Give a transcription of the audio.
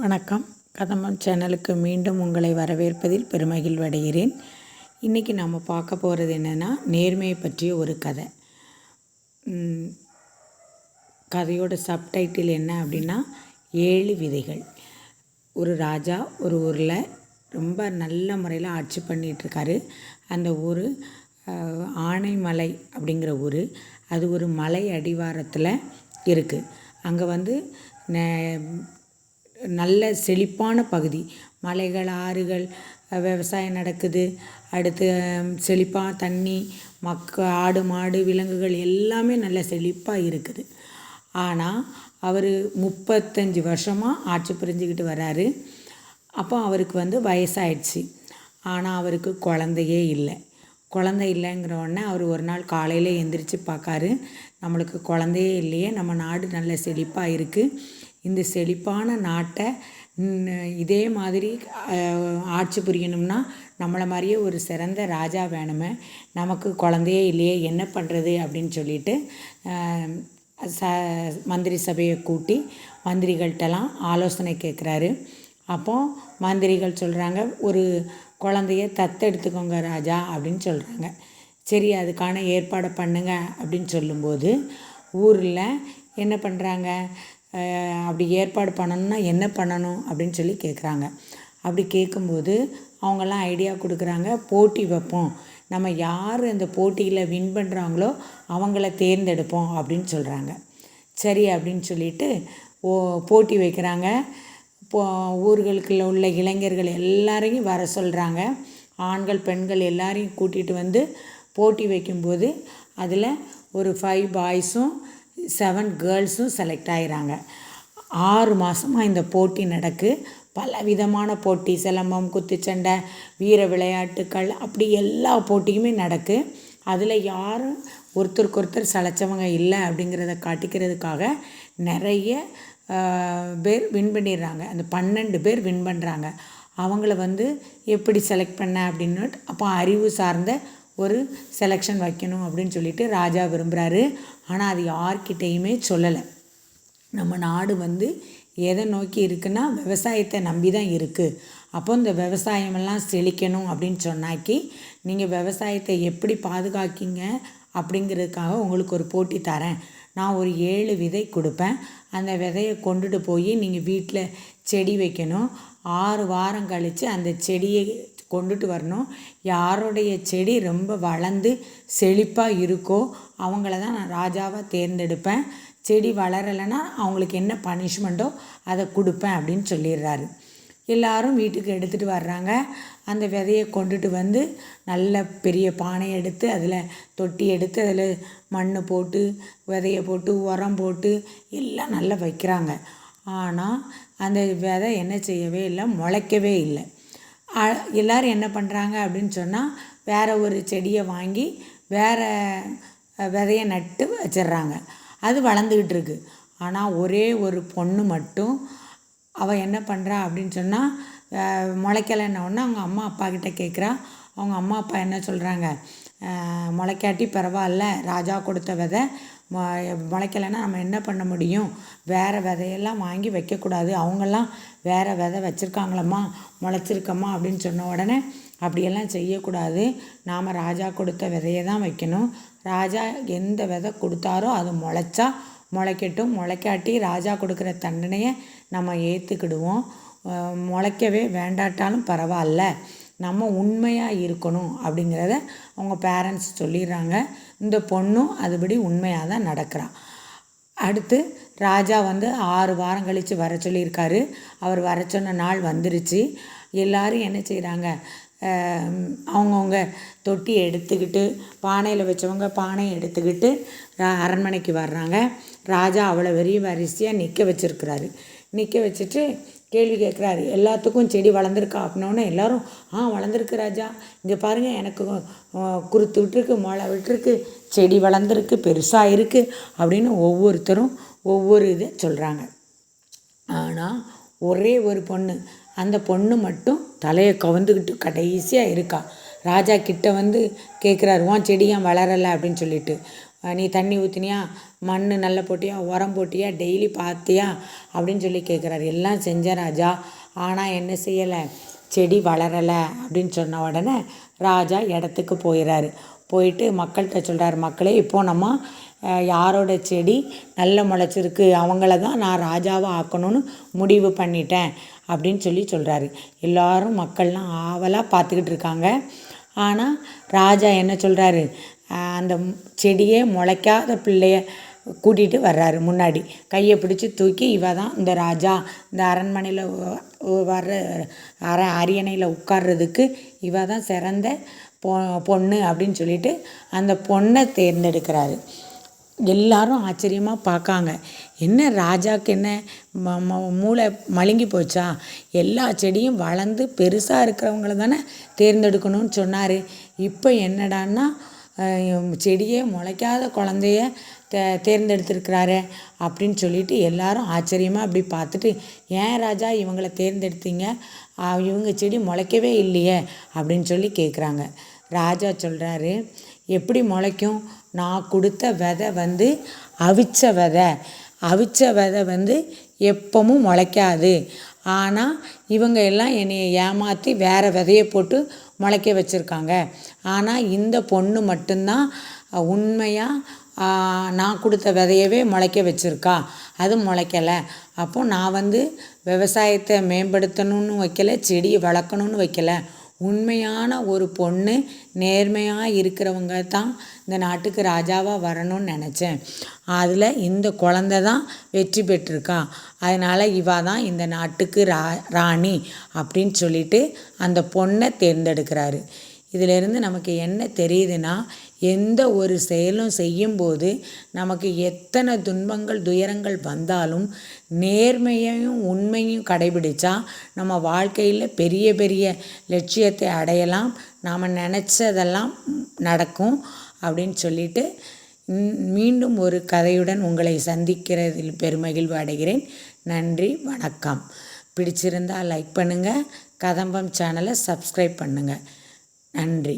வணக்கம். கதம்பம் சேனலுக்கு மீண்டும் உங்களை வரவேற்பதில் பெருமகிழ்வடைகிறேன் இன்றைக்கி நாம் பார்க்க போகிறது என்னென்னா நேர்மையை பற்றிய ஒரு கதை. கதையோட சப்டைட்டில் என்ன அப்படின்னா ஏழு விதைகள். ஒரு ராஜா ஒரு ஊரில் ரொம்ப நல்ல முறையில் ஆட்சி பண்ணிகிட்ருக்காரு அந்த ஊர் ஆனைமலை அப்படிங்கிற ஊர். அது ஒரு மலை அடிவாரத்தில் இருக்குது அங்கே வந்து நல்ல செழிப்பான பகுதி. மலைகள் ஆறுகள் விவசாயம் நடக்குது. அடுத்து செழிப்பாக தண்ணி மக்க ஆடு மாடு விலங்குகள் எல்லாமே நல்ல செழிப்பாக இருக்குது. ஆனால் அவர் முப்பத்தஞ்சு வருஷமாக ஆட்சி புரிஞ்சுக்கிட்டு வராரு. அப்போ அவருக்கு வந்து வயசாயிடுச்சு. ஆனால் அவருக்கு குழந்தையே இல்லை. குழந்தை இல்லைங்கிற உடனே அவர் ஒரு நாள் காலையில் எந்திரிச்சு பார்க்காரு. நம்மளுக்கு குழந்தையே இல்லையே. நம்ம நாடு நல்ல செழிப்பாக இருக்குது இந்த செழிப்பான நாட்டை இதே மாதிரி ஆட்சி புரியணும்னா நம்மளை மாதிரியே ஒரு சிறந்த ராஜா வேணுமே. நமக்கு குழந்தையே இல்லையே என்ன பண்ணுறது அப்படின்னு சொல்லிட்டு ச மந்திரி சபையை கூட்டி மந்திரிகள்கிட்டலாம் ஆலோசனை கேட்குறாரு. அப்போ மந்திரிகள் சொல்கிறாங்க ஒரு குழந்தைய தத்தெடுத்துக்கோங்க ராஜா அப்படின்னு சொல்கிறாங்க சரி அதுக்கான ஏற்பாடை பண்ணுங்க அப்படின்னு சொல்லும்போது ஊரில் என்ன பண்ணுறாங்க அப்படி ஏற்பாடு பண்ணணும்னா என்ன பண்ணணும் அப்படின்னு சொல்லி கேட்குறாங்க அப்படி கேட்கும்போது அவங்கெல்லாம் ஐடியா கொடுக்குறாங்க போட்டி வைப்போம். நம்ம யார் அந்த போட்டியில் வின் பண்ணுறாங்களோ அவங்கள தேர்ந்தெடுப்போம் அப்படின்னு சொல்கிறாங்க சரி அப்படின்னு சொல்லிட்டு ஓ போட்டி வைக்கிறாங்க. இப்போ ஊர்களுக்குள்ள உள்ள இளைஞர்கள் எல்லாரையும் வர சொல்கிறாங்க ஆண்கள் பெண்கள் எல்லாரையும் கூட்டிகிட்டு வந்து போட்டி வைக்கும்போது அதில் ஒரு ஃபைவ் பாய்ஸும் செவன் கேர்ள்ஸும் செலக்ட் ஆகிறாங்க ஆறு மாதமாக இந்த போட்டி நடக்கு. பல விதமான போட்டி சிலம்பம் குத்துச்சண்டை வீர விளையாட்டுக்கள் அப்படி எல்லா போட்டியுமே நடக்கு. அதில் யாரும் ஒருத்தருக்கு ஒருத்தர் சளைச்சவங்க இல்லை அப்படிங்கிறத காட்டிக்கிறதுக்காக நிறைய பேர் வின் பண்ணிடுறாங்க. அந்த பன்னெண்டு பேர் வின் பண்ணுறாங்க அவங்கள வந்து எப்படி செலக்ட் பண்ண அப்படின்னு அப்போ அறிவு சார்ந்த ஒரு செலெக்ஷன் வைக்கணும் அப்படின்னு சொல்லிட்டு ராஜா விரும்புகிறாரு ஆனால் அது யார்கிட்டேயுமே சொல்லலை. நம்ம நாடு வந்து எதை நோக்கி இருக்குன்னா விவசாயத்தை நம்பி தான் இருக்குது அப்போ இந்த விவசாயமெல்லாம் செழிக்கணும் அப்படின்னு சொன்னாக்கி நீங்கள் விவசாயத்தை எப்படி பாதுகாக்கீங்க அப்படிங்கிறதுக்காக உங்களுக்கு ஒரு போட்டி தரேன். நான் ஒரு ஏழு விதை கொடுப்பேன். அந்த விதையை கொண்டுட்டு போய் நீங்கள் வீட்டில் செடி வைக்கணும். ஆறு வாரம் கழித்து அந்த செடியை கொண்டுட்டு வரணும். யாருடைய செடி ரொம்ப வளர்ந்து செழிப்பாக இருக்கோ அவங்கள தான் நான் ராஜாவாக தேர்ந்தெடுப்பேன். செடி வளரலைன்னா அவங்களுக்கு என்ன பனிஷ்மெண்ட்டோ அதை கொடுப்பேன் அப்படின்னு சொல்லிடுறாரு. எல்லாரும் வீட்டுக்கு எடுத்துகிட்டு வர்றாங்க. அந்த விதையை கொண்டுட்டு வந்து நல்ல பெரிய பானை எடுத்து அதில் தொட்டி எடுத்து அதில் மண் போட்டு விதையை போட்டு உரம் போட்டு எல்லாம் நல்லா வைக்கிறாங்க. ஆனால் அந்த விதை என்ன செய்யவே இல்லை முளைக்கவே இல்லை. எல்லோரும் என்ன பண்ணுறாங்க அப்படின்னு சொன்னால் வேறு ஒரு செடியை வாங்கி வேற விதையை நட்டு வச்சிடுறாங்க. அது வளர்ந்துக்கிட்டு இருக்குது ஆனால் ஒரே ஒரு பொண்ணு மட்டும் அவள் என்ன பண்ணுறா அப்படின்னு சொன்னால் முளைக்கலைன்ன உடனே அவங்க அம்மா அப்பா கிட்டே கேட்குறா அவங்க அம்மா அப்பா என்ன சொல்கிறாங்க முளைக்காட்டி பரவாயில்ல ராஜா கொடுத்த விதை முளைக்கலைன்னா நம்ம என்ன பண்ண முடியும்? வேறு விதையெல்லாம் வாங்கி வைக்கக்கூடாது. அவங்கெல்லாம் வேறு விதை வச்சுருக்காங்களம்மா முளைச்சிருக்கம்மா அப்படின்னு சொன்ன உடனே அப்படியெல்லாம் செய்யக்கூடாது. நாம் ராஜா கொடுத்த விதையை தான் வைக்கணும். ராஜா எந்த விதை கொடுத்தாரோ அது முளைச்சா முளைக்கட்டும். முளைக்காட்டி ராஜா கொடுக்குற தண்டனையை நம்ம ஏற்றுக்கிடுவோம் முளைக்கவே வேண்டாட்டாலும் பரவாயில்ல. நம்ம உண்மையாக இருக்கணும் அப்படிங்கிறத அவங்க பேரண்ட்ஸ் சொல்லிடுறாங்க. இந்த பொண்ணும் அதுபடி உண்மையாக தான் நடக்கிறான். அடுத்து ராஜா வந்து ஆறு வாரம் கழித்து வர சொல்லியிருக்காரு. அவர் வர சொன்ன நாள் வந்துருச்சு. எல்லாரும் என்ன செய்கிறாங்க அவங்கவுங்க தொட்டி எடுத்துக்கிட்டு பானையில் வச்சவங்க பானையை எடுத்துக்கிட்டு ரா- அரண்மனைக்கு வர்றாங்க. ராஜா அவ்வளோ பெரிய வரிசையாக நிற்க வச்சுருக்கிறாரு. நிற்க வச்சுட்டு கேள்வி கேட்குறாரு. எல்லாத்துக்கும் செடி வளர்ந்துருக்கா அப்படின்னோடனே எல்லோரும் ஆ வளர்ந்துருக்கு ராஜா. இங்கே பாருங்கள் எனக்கு குறுத்து குருத்து விட்டுருக்கு மொளை விட்டுருக்கு செடி வளர்ந்துருக்கு பெருசாக இருக்குது அப்படின்னு ஒவ்வொருத்தரும் ஒவ்வொரு இதை சொல்கிறாங்க ஆனால் ஒரே ஒரு பொண்ணு அந்த பொண்ணு மட்டும் தலையை கவுந்துக்கிட்டு கடைசியாக இருக்கா. ராஜா கிட்ட வந்து கேட்குறாரு உன் செடி ஏன் வளரலை? அப்படின்னு சொல்லிட்டு. நீ தண்ணி ஊற்றினியா மண் நல்ல போட்டியா? உரம் போட்டியா? டெய்லி பார்த்தியா அப்படின்னு சொல்லி கேட்குறாரு எல்லாம் செஞ்ச ராஜா. ஆனால் என்ன செய்யலை? செடி வளரலை. அப்படின்னு சொன்ன உடனே ராஜா இடத்துக்கு போயிடுறாரு போயிட்டு மக்கள்கிட்ட சொல்கிறாரு மக்களே இப்போ நம்ம யாரோட செடி நல்ல முளைச்சிருக்கு? அவங்கள தான் நான் ராஜாவை ஆக்கணும்னு முடிவு பண்ணிட்டேன். அப்படின்னு சொல்லி சொல்கிறாரு எல்லாரும் மக்கள்லாம் ஆவலாக பார்த்துக்கிட்டு இருக்காங்க. ஆனால் ராஜா என்ன சொல்கிறாரு அந்த செடியே முளைக்காத பிள்ளைய கூட்டிகிட்டு வர்றாரு முன்னாடி. கையை பிடிச்சி தூக்கி இவ தான் இந்த ராஜா. இந்த அரண்மனையில் வர்ற அர அரியணையில் உட்கார்றதுக்கு இவ தான் சிறந்த பொ பொண்ணு அப்படின்னு சொல்லிட்டு அந்த பொண்ணை தேர்ந்தெடுக்கிறாரு. எல்லாரும் ஆச்சரியமாக பார்க்காங்க. என்ன ராஜாவுக்கு என்ன ம மூளை மழுங்கி போச்சா? எல்லா செடியும் வளர்ந்து பெருசாக இருக்கிறவங்கள தானே தேர்ந்தெடுக்கணும்னு சொன்னார். இப்போ என்னடான்னா செடியே முளைக்காத குழந்தைய தே தேர்ந்தெடுத்திருக்கிறாரே அப்படின்னு சொல்லிட்டு எல்லாரும் ஆச்சரியமாக அப்படி பார்த்துட்டு ஏன் ராஜா இவங்களை தேர்ந்தெடுத்தீங்க? இவங்க செடி முளைக்கவே இல்லையே? அப்படின்னு சொல்லி கேட்குறாங்க ராஜா சொல்கிறாரு எப்படி முளைக்கும்? நான் கொடுத்த விதை வந்து அவிச்ச விதை. அவிச்ச விதை வந்து எப்பவும் முளைக்காது. ஆனால் இவங்க எல்லாம் என்னையை ஏமாற்றி வேறு விதையை போட்டு முளைக்க வச்சுருக்காங்க. ஆனால் இந்த பொண்ணு மட்டும்தான் உண்மையாக நான் கொடுத்த விதையவே முளைக்க வச்சுருக்கா. அது முளைக்கலை. அப்போ நான் வந்து விவசாயத்தை மேம்படுத்தணும்னு வைக்கல செடியை வளர்க்கணும்னு வைக்கல. உண்மையான ஒரு பொண்ணு நேர்மையாக இருக்கிறவங்க தான் இந்த நாட்டுக்கு ராஜாவாக வரணும்னு நினச்சேன். அதில் இந்த குழந்த தான் வெற்றி பெற்றிருக்கா. அதனால் இவா தான் இந்த நாட்டுக்கு ரா ராணி அப்படின்னு சொல்லிட்டு அந்த பொண்ணை தேர்ந்தெடுக்கிறாரு. இதிலிருந்து நமக்கு என்ன தெரியுதுன்னா எந்த ஒரு செயலும் செய்யும்போது நமக்கு எத்தனை துன்பங்கள் துயரங்கள் வந்தாலும் நேர்மையையும் உண்மையும் கடைபிடித்தா நம்ம வாழ்க்கையில் பெரிய பெரிய லட்சியத்தை அடையலாம். நாம் நினச்சதெல்லாம் நடக்கும் அப்படின்னு சொல்லிட்டு மீண்டும் ஒரு கதையுடன் உங்களை சந்திக்கிறதில் பெருமகிழ்வு அடைகிறேன். நன்றி வணக்கம். பிடிச்சிருந்தால் லைக் பண்ணுங்கள் கதம்பம் சேனலை சப்ஸ்கிரைப் பண்ணுங்கள் நன்றி.